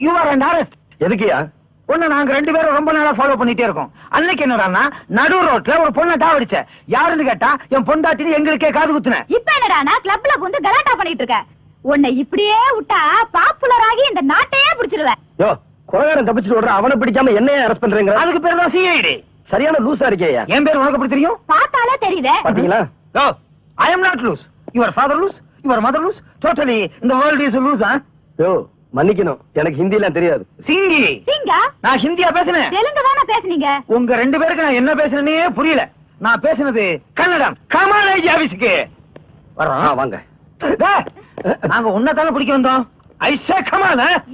You are and arrest எதுக்குயா? பொண்ணு நாங்க ரெண்டு பேரும் ரொம்ப நாளா ஃபாலோ பண்ணிட்டே இருக்கோம். அன்னைக்கு என்னடான்னா நடு ரோட்ல ஒரு பொண்ணை டாவடிச்ச யாருன்னு கேட்டா என் பொண்டாட்டின்னு எங்களுக்கே காது குத்துன இப்ப என்னடானா கிளப்ல வந்து கலாட்டா பண்ணிட்டு இருக்க. உன்னை இப்படியே விட்டா பாப்புலர் ஆகி இந்த நாட்டையே பிடிச்சிருவேன். யோ கொலகாரன் தப்பிச்சுட்டு விடுற அவனை பிடிக்காம என்னைய அரெஸ்ட் பண்றீங்க அதுக்கு பேர் தான் சிஐடி சரியான லூசா இருக்கேயா? என் பேர் உனக்கு எப்படி தெரியும்? பார்த்தாலே தெரியுதே பாத்தீங்களா No, I am not loose. Your father loose, your mother loose. Totally, the world is loose, huh? யோ மன்னிக்கணும். எனக்கு ஹிந்தி எல்லாம் தெரியாது. சிங்கி! சிங்கா? நான் ஹிந்தியா பேசினேன். தெலுங்கு தானே பேசுனீங்க? உங்க ரெண்டு பேருக்கு நான் என்ன பேசுனேனே புரியல. நான் பேசினது கன்னடம். கமாலேஜ் ஆபீஸ்க்கு வரோம் வாங்க. நாங்க உன்னதானே பிடிக்க வந்தோம். ஐசே கமான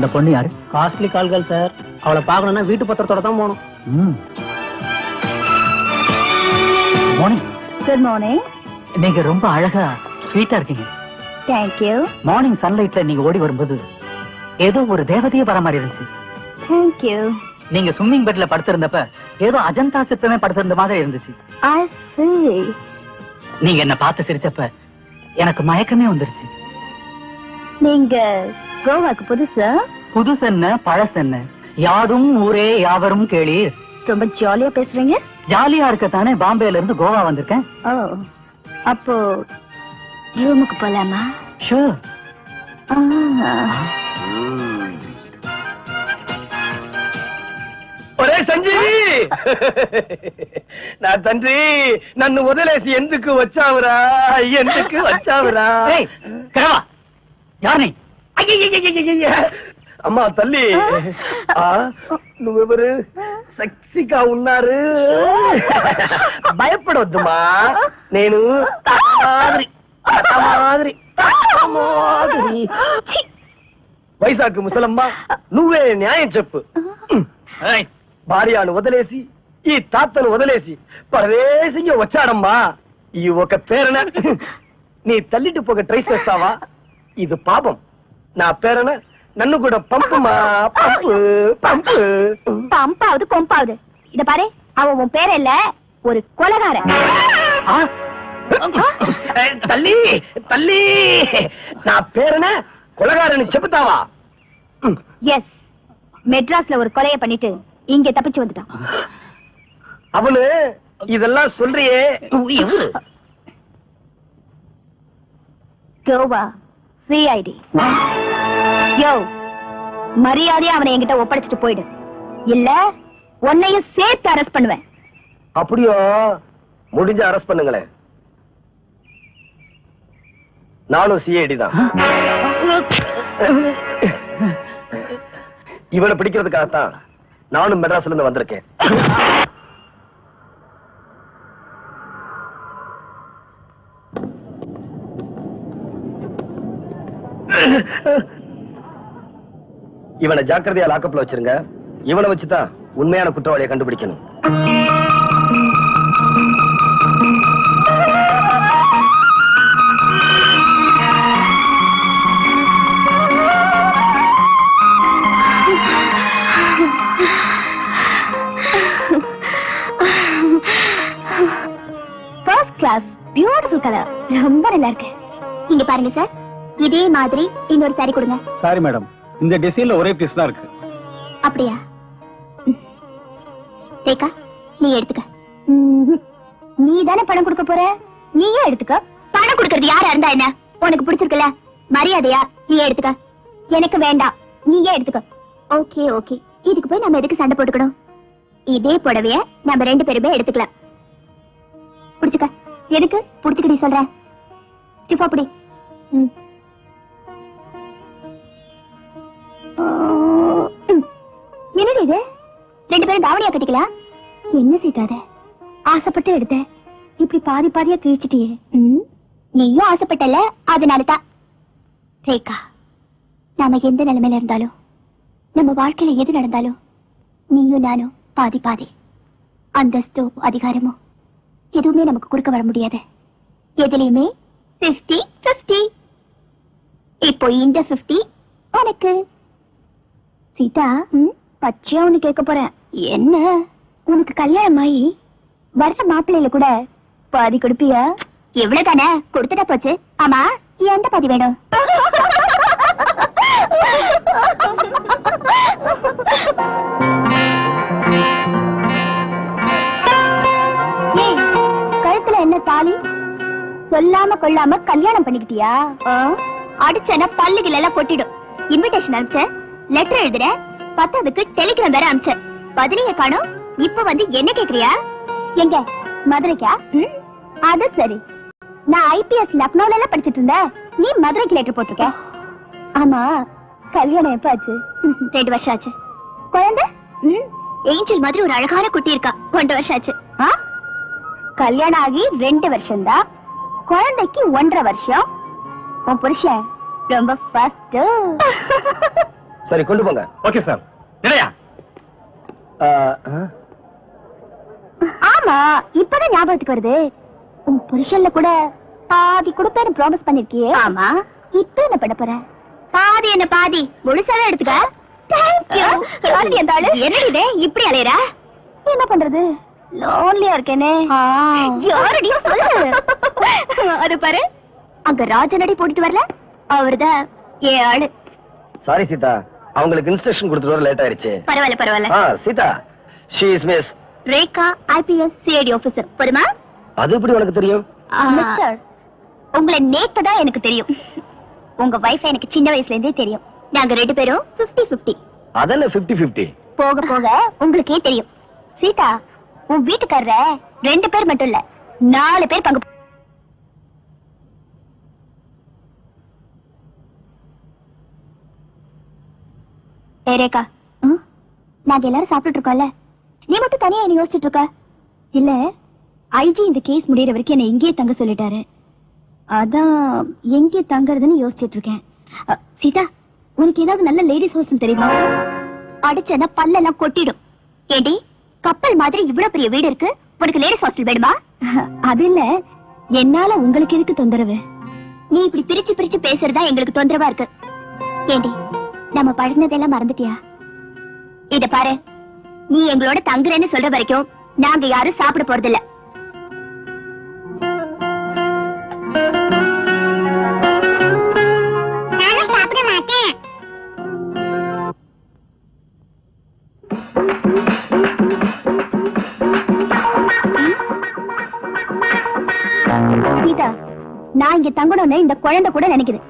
அந்த பொண்ணு யாரு? காஸ்ட்லி கால்கள் சார் அவளை பார்க்கணும்னா வீட்டு பத்திரத்தோட தான் போகணும். மார்னிங் குட் மார்னிங் நீங்க ரொம்ப அழகா ஸ்வீட்டா இருக்கீங்க. தேங்க்யூ மார்னிங் சன்லைட்ல நீங்க ஓடி வரும்போது ஏதோ ஒரு தேவதையே வர மாதிரி இருந்துச்சு. தேங்க்யூ நீங்க ஸ்விம்மிங் பெட்ல படுத்திருந்தப்ப ஏதோ அஜந்தா சித்தமே படுத்திருந்த மாதிரி இருந்துச்சு. ஐ see. நீங்க என்ன பார்த்து சிரிச்சப்ப எனக்கு மயக்கமே வந்துருச்சு. நீங்க கோவாக்கு புதுசா புதுசு என்ன பழசு என்ன யாதும் ஊரே யாவரும் கேளீர் ரொம்ப ஜாலியா பேசுறீங்க ஜாலியா இருக்கத்தானே பாம்பேல இருந்து கோவா வந்திருக்கேன் ஓ அப்போ ரூமுக்கு போலாமா ஷூர் ఒరే సంజీవి నా తండ్రి నన్ను వదిలేసి ఎందుకు వచ్చావురా ఎందుకు వచ్చావురా ஏய் கிழவா யார் நீ అయ్యయ్యయ్యయ్యయ్య. అమ్మా తల్లి నువ్వెవరు సెక్సీగా ఉన్నారు భయపడొద్దుమా నేను మాదిరి మాదిరి మాదిరి వైశాఖ ముసలమ్మ నువ్వే న్యాయం చెప్పు భార్యను వదిలేసి ఈ తాతను వదిలేసి పరవేశంగా వచ్చాడమ్మా ఈ ఒక పేరన నీ తల్లిటి పొగ ట్రై చేస్తావా ఇది పాపం நான் பேரன நன்னு கூட பம்புமா பம்பு பம்பு பம்பாவது கொம்பாவது இத பாரு அவன் உன் பேர் இல்ல ஒரு கொலகார தள்ளி தள்ளி நான் பேரன கொலகாரனு செப்புத்தாவா எஸ் மெட்ராஸ்ல ஒரு கொலைய பண்ணிட்டு இங்க தப்பிச்சு வந்துட்டான் அவனு இதெல்லாம் சொல்றியே கோவா சிஐடி யோ மரியாதையா அவனை என்கிட்ட ஒப்படைச்சிட்டு போயிடு. இல்ல உன்னையும் சேர்த்து அரெஸ்ட் பண்ணுவேன். அப்படியோ? முடிஞ்ச அரெஸ்ட் பண்ணுங்களேன். நானும் சிஐடி தான். இவனை பிடிக்கிறதுக்காகத்தான் நானும் மெட்ராஸ்ல இருந்து வந்திருக்கேன். இவனை ஜாக்கிரதையா லாக்கப்ல வச்சிருங்க. இவனை வச்சுதான் உண்மையான குற்றவாளியை கண்டுபிடிக்கணும். ஃபர்ஸ்ட் கிளாஸ் பியூட்டிஃபுல் கலர் ரொம்ப நல்லா இருக்கு. இங்க பாருங்க சார் இதே மாதிரி இன்னொரு சாரி கொடுங்க. சாரி மேடம் இந்த டிசைன்ல ஒரே பீஸ் தான் இருக்கு. அப்படியா? ரேகா நீ எடுத்துக்க. நீ தானே பணம் கொடுக்க போற? நீயே எடுத்துக்க. பணம் கொடுக்கறது யாரா இருந்தா என்ன? உனக்கு பிடிச்சிருக்குல்ல? மரியாதையா நீ எடுத்துக்க. எனக்கு வேண்டாம். நீயே எடுத்துக்க. Okay okay. இதுக்கு போய் நம்ம எதுக்கு சண்டை போட்டுக்கணும்? இதே புடவைய நம்ம ரெண்டு பேருமே எடுத்துக்கலாம். புடிச்சுக்க. எதுக்கு? புடிச்சுக்கடி சொல்றேன் ஸ்டிஃபா புடி. ம். என்னடி இது? ரெண்டு பேரும் தாவணியா கட்டிக்கலாம் என்ன செய்தாத ஆசைப்பட்டு எடுத்த. இப்படி பாதி பாதியா கிழிச்சிட்டியே. நீயும் ஆசைப்பட்டல அதனாலதான் ரேகா நாம எந்த நிலைமையில இருந்தாலும் நம்ம வாழ்க்கையில எது நடந்தாலும் நீயும் நானும் பாதி பாதி. அந்தஸ்தோ அதிகாரமோ எதுவுமே நமக்கு குறுக்க வர முடியாது. எதுலயுமே 50 50 இப்போ இந்த 50 உனக்கு. சீதா ம், பச்சையா ஒண்ணு கேட்க போறேன். என்ன? உனக்கு கல்யாணம் ஆகி வர்ற மாப்பிள்ளையில கூட பாதி கொடுப்பியா? எவ்வளவுதானே? கொடுத்துட்டா போச்சு. ஆமா எந்த பாதி வேணும்? கழுத்துல என்ன தாலி? சொல்லாம கொள்ளாம கல்யாணம் பண்ணிக்கிட்டியா? அடிச்சன பல்லுகள் எல்லாம் கொட்டிடும். இன்விடேஷன் அனுப்பிச்ச லெட்டர் எழுதுறேன். பத்தாவதுக்கு டெலிகிராம் வேற அனுப்பிச்ச பதிலைய காணோம். இப்ப வந்து என்ன கேக்குறியா? எங்க? மதுரைக்கா? அது சரி. நான் ஐபிஎஸ் லக்னோல எல்லாம் படிச்சிட்டு இருந்தேன். நீ மதுரைக்கு லெட்டர் போட்டிருக்க. ஆமா கல்யாணம் எப்ப ஆச்சு? ரெண்டு வருஷம் ஆச்சு. குழந்தை? ஏஞ்சல் மாதிரி ஒரு அழகான குட்டி இருக்கா. ஒன்றரை வருஷம் ஆச்சு. ஆ? கல்யாணம் ஆகி ரெண்டு வருஷம் தான் குழந்தைக்கு ஒன்றரை வருஷம். உன் புருஷன் ரொம்ப ஃபர்ஸ்ட் சரி கொண்டு போங்க. ஓகே சார் ஆ. ஆமா இப்பதான் ஞாபகத்துக்கு வருது. உன் புருஷன்ல கூட பாதி கொடுப்பேன்னு ப்ராமிஸ் பண்ணிருக்கியே. ஆமா. இப்ப என்ன பண்ண போற? பாதி என்ன பாதி? முழுசாவே எடுத்துக்க. தேங்க்யூ அந்த ஆளு. என்ன இது? இப்படி அலையற? என்ன பண்றது? லோன்லியா இருக்கேனே. யாரடி சொல்லு. அது பாரு. அங்க ராஜனடி போட்டுட்டு வரல? அவர்தான் ஏ ஆளு. சாரி சீதா. அவங்களுக்கு இன்ஸ்ட்ரக்ஷன் கொடுத்துட்டு வர லேட் ஆயிருச்சு. பரவாயில்ல பரவாயில்ல. ஆ Sita. She is miss Rekha IPS CID officer போதுமா அது எப்படி உனக்கு தெரியும்? மிஸ்டர் உங்களை நேத்து தான் எனக்கு தெரியும். உங்க வைஃப் எனக்கு சின்ன வயசுல இருந்தே தெரியும். நாங்க ரெண்டு பேரும் 50 50 அதென்ன 50 50 போக போக உங்களுக்கே தெரியும். சீதா உன் வீட்டுக்காரர ரெண்டு பேர் மட்டும் இல்ல நாலு பேர் பங்கு ஏ ரேகா ம்? நாங்க எல்லாரும் சாப்பிட்டுட்டு இருக்கோம்ல நீ மட்டும் தனியா என்ன யோசிச்சுட்டு இருக்க இல்ல ஐஜி இந்த கேஸ் முடியற வரைக்கும் என்ன இங்கேயே தங்க சொல்லிட்டாரு. அதான் எங்கே தங்கறதுன்னு யோசிச்சுட்டு இருக்கேன் சீதா உனக்கு ஏதாவது நல்ல லேடிஸ் ஹாஸ்டல் தெரியுமா? அடிச்சனா பல்லெல்லாம் கொட்டிடும். ஏண்டி கப்பல் மாதிரி இவ்வளவு பெரிய வீடு இருக்கு உனக்கு லேடிஸ் ஹாஸ்டல் வேணுமா? அது இல்ல என்னால உங்களுக்கு எதுக்கு தொந்தரவு? நீ இப்படி பிரிச்சு பிரிச்சு பேசுறதா எங்களுக்கு தொந்தரவா இருக்கு. ஏண்டி நம்ம பழகினதெல்லாம் மறந்துட்டியா? இத பாரு நீ எங்களோட தங்குறேன்னு சொல்ற வரைக்கும் நாங்க யாரும் சாப்பிட போறதில்ல. நான் இங்க தங்கணும்னு இந்த குழந்தை கூட நினைக்குது.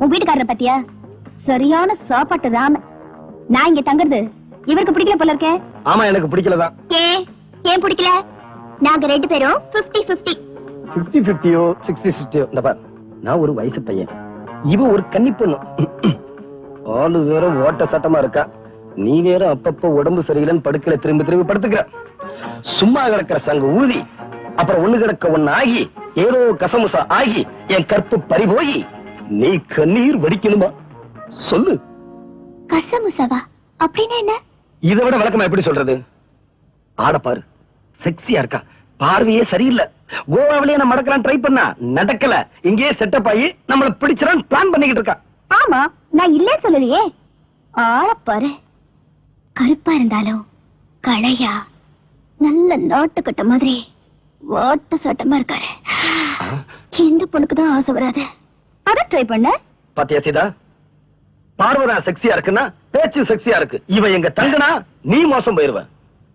உன் வீட்டுக்காரரை பத்தியா? சரியான சாப்பாட்டு ராம. நான் இங்க தங்குறது. இவருக்கு பிடிக்கல போல இருக்கே. ஆமா எனக்கு பிடிக்கலதான் ஏன் ஏன் பிடிக்கல? நாங்க ரெண்டு பேரும் 50 50 50 50யோ 60 60யோ இந்த பார். நான் ஒரு வயசு பையன். இவ ஒரு கன்னி பொண்ணு. ஆளு வேற ஓட்ட சட்டமா இருக்கா. நீ வேற அப்பப்ப உடம்பு சரியில்லைன்னு படுக்கல திரும்பி திரும்பி படுத்துக்கிற. சும்மா கிடக்கிற சங்க ஊதி அப்புறம் ஒண்ணு கிடக்க ஒண்ணு ஆகி ஏதோ கசமுசா ஆகி என் கற்பு பறிபோய் நீ கண்ணீர் வடிக்கணுமா? சொல்லு. கசமுசவா அப்படின்னு என்ன? இதை விட விளக்கமா எப்படி சொல்றது? ஆட பாரு. செக்ஸியா இருக்கா? பார்வையே சரியில்லை. கோவாவிலேயே நம்ம நடக்கலாம் ட்ரை பண்ணா? நடக்கல. இங்கேயே செட்டப் ஆகி நம்மள பிடிச்சிடான் பிளான் பண்ணிக்கிட்டு இருக்கா. ஆமா நான் இல்லன்னு சொல்லலையே. ஆளப்பாரு கருப்பா இருந்தாலும் களையா நல்ல நாட்டுக்கட்ட மாதிரி வாட்ட சட்டமா இருக்காரு. எந்த பொண்ணுக்கு தான் ஆசை வராது. அத ட்ரை பண்ண பாத்தியா சீதா? பார்வதா செக்ஸியா இருக்குன்னா பேச்சு செக்ஸியா இருக்கு. இவ எங்க தங்குனா நீ மோசம் போயிருவ.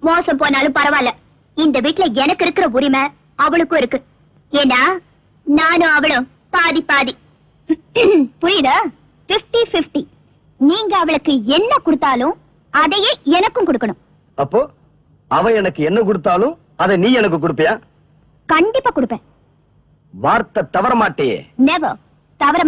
மோசம் போனாலும் பரவாயில்ல. இந்த வீட்ல எனக்கு இருக்கிற உரிமை அவளுக்கும் இருக்கு. ஏன்னா நானும் அவளும் பாதி பாதி. புரியுதா? 50 50 நீங்க அவளுக்கு என்ன கொடுத்தாலும் அதையே எனக்கும் கொடுக்கணும். அப்போ அவ எனக்கு என்ன கொடுத்தாலும் அதை நீ எனக்கு கொடுப்பியா? கண்டிப்பா கொடுப்பேன். வார்த்தை தவற மாட்டேயே. நெவர் தவற